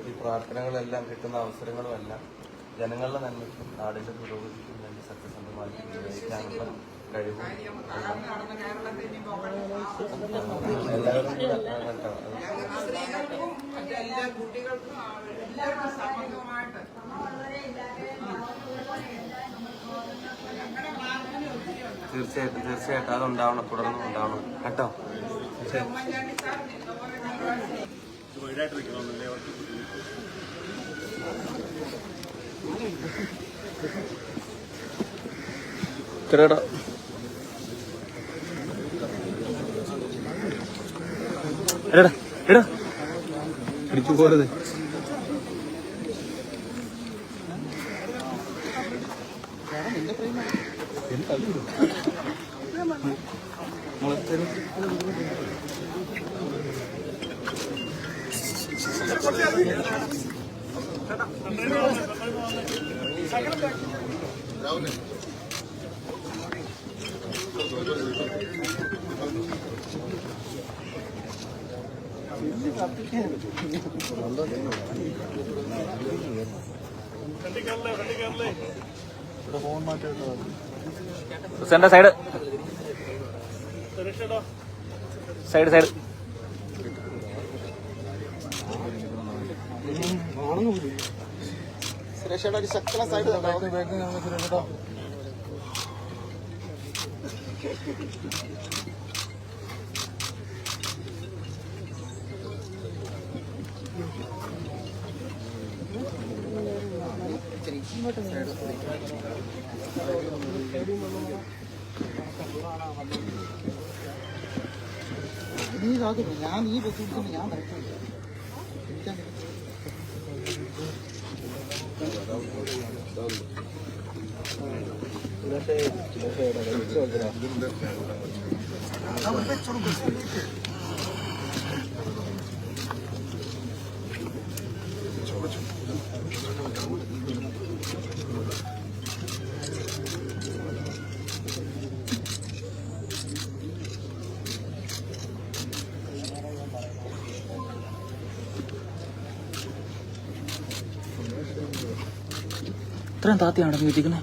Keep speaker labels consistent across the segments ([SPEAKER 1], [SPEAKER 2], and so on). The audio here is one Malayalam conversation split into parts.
[SPEAKER 1] ഈ പ്രാർത്ഥനകളെല്ലാം കിട്ടുന്ന അവസരങ്ങളുമെല്ലാം. ജനങ്ങളുടെ നന്മയ്ക്കും നാടിന്റെ പുരോഗതിക്കും വേണ്ടി സത്യസന്ധമായി നിർവഹിക്കാനുള്ള
[SPEAKER 2] മറ്റെല്ലാ കുട്ടികൾക്കും
[SPEAKER 1] തീർച്ചയായിട്ടും തീർച്ചയായിട്ടും. അതുണ്ടാവണം തുടർന്നും ഉണ്ടാവണം. കേട്ടോ? ശരി
[SPEAKER 2] ഉമ്മൻചാണ്ടി സാർ ഇതുപോലെ ഞങ്ങൾ
[SPEAKER 1] കിരട എടാ എടാ. പിടിച്ചു പോരുത്. ഹുസൈന്റെ സൈഡ്. സൈഡ് സൈഡ്
[SPEAKER 3] സുരക്ഷയുടെ സൈഡ്. നീ കാക്കുന്നു ഞാൻ ഈ ബുദ്ധിമുട്ടുണ്ട് ഞാൻ വരയ്ക്കുന്നു
[SPEAKER 1] ഇത്രയും താത്തിയാണ് അടങ്ങിയിരിക്കുന്നത്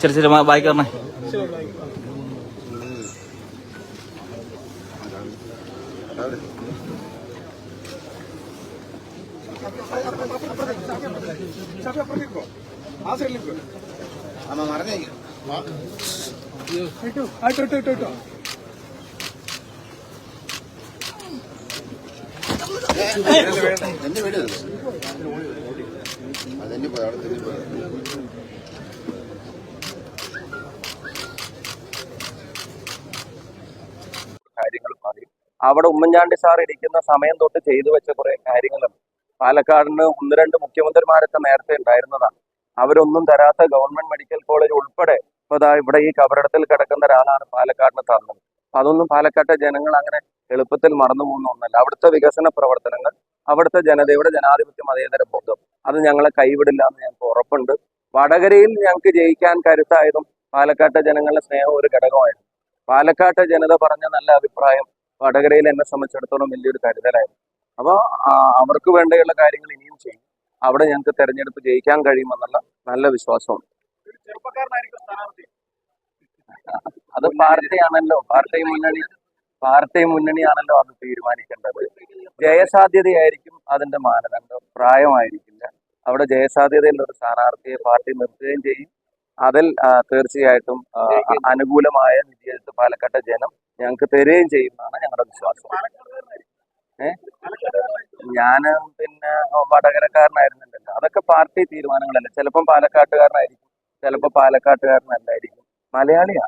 [SPEAKER 1] ചെറിയ ചെറിയ ബാക്കി പറഞ്ഞേ
[SPEAKER 3] പോയി
[SPEAKER 4] കാര്യങ്ങൾ അവിടെ ഉമ്മൻചാണ്ടി സാർ ഇരിക്കുന്ന സമയം തൊട്ട് ചെയ്തു വെച്ച കുറെ കാര്യങ്ങളുണ്ട്. പാലക്കാടിന് ഒന്ന് രണ്ട് മുഖ്യമന്ത്രിമാരൊക്കെ നേരത്തെ ഉണ്ടായിരുന്നതാണ്. അവരൊന്നും തരാത്ത ഗവൺമെന്റ് മെഡിക്കൽ കോളേജ് ഉൾപ്പെടെ ഇപ്പൊ ഇവിടെ ഈ കബറിടത്തിൽ കിടക്കുന്ന ഒരാളാണ് പാലക്കാടിന് തന്നത്. അതൊന്നും പാലക്കാട്ടെ ജനങ്ങൾ അങ്ങനെ എളുപ്പത്തിൽ മറന്നു പോകുന്ന ഒന്നല്ല. അവിടുത്തെ വികസന പ്രവർത്തനങ്ങൾ അവിടുത്തെ ജനതയുടെ ജനാധിപത്യ മതേതര ബോധം അത് ഞങ്ങളെ കൈവിടില്ല എന്ന് ഞങ്ങൾക്ക് ഉറപ്പുണ്ട്. വടകരയിൽ ഞങ്ങൾക്ക് ജയിക്കാൻ കരുത്തായതും പാലക്കാട്ടെ ജനങ്ങളുടെ സ്നേഹം ഒരു ഘടകമായിരുന്നു. പാലക്കാട്ടെ ജനത പറഞ്ഞ നല്ല അഭിപ്രായം വടകരയിൽ എന്നെ സംബന്ധിച്ചിടത്തോളം വലിയൊരു കരുതലായിരുന്നു. അപ്പോൾ അവർക്ക് വേണ്ടിയുള്ള കാര്യങ്ങൾ ഇനിയും ചെയ്യും. അവിടെ ഞങ്ങൾക്ക് തെരഞ്ഞെടുപ്പ് ജയിക്കാൻ കഴിയുമെന്നുള്ള നല്ല വിശ്വാസമുണ്ട്. അത് പാർട്ടിയാണല്ലോ. പാർട്ടി മുന്നണി പാർട്ടി മുന്നണിയാണല്ലോ അത് തീരുമാനിക്കേണ്ടത്. ജയസാധ്യതയായിരിക്കും അതിന്റെ മാനദണ്ഡം. പ്രായമായിരിക്കില്ല. അവിടെ ജയസാധ്യതയുള്ള ഒരു സ്ഥാനാർത്ഥിയെ പാർട്ടി നിർത്തുകയും ചെയ്യും. അതിൽ തീർച്ചയായിട്ടും അനുകൂലമായ വിജയത്ത് പാലക്കാട്ടെ ജനം ഞങ്ങൾക്ക് തരുകയും ചെയ്യുമെന്നാണ് ഞങ്ങളുടെ വിശ്വാസം. ഞാൻ പിന്നെ വടകരക്കാരനായിരുന്നുണ്ടല്ലോ. അതൊക്കെ പാർട്ടി തീരുമാനങ്ങളല്ല? ചിലപ്പം പാലക്കാട്ടുകാരനായിരിക്കും ചിലപ്പോ പാലക്കാട്ടുകാരനല്ലായിരിക്കും. മലയാളിയാ.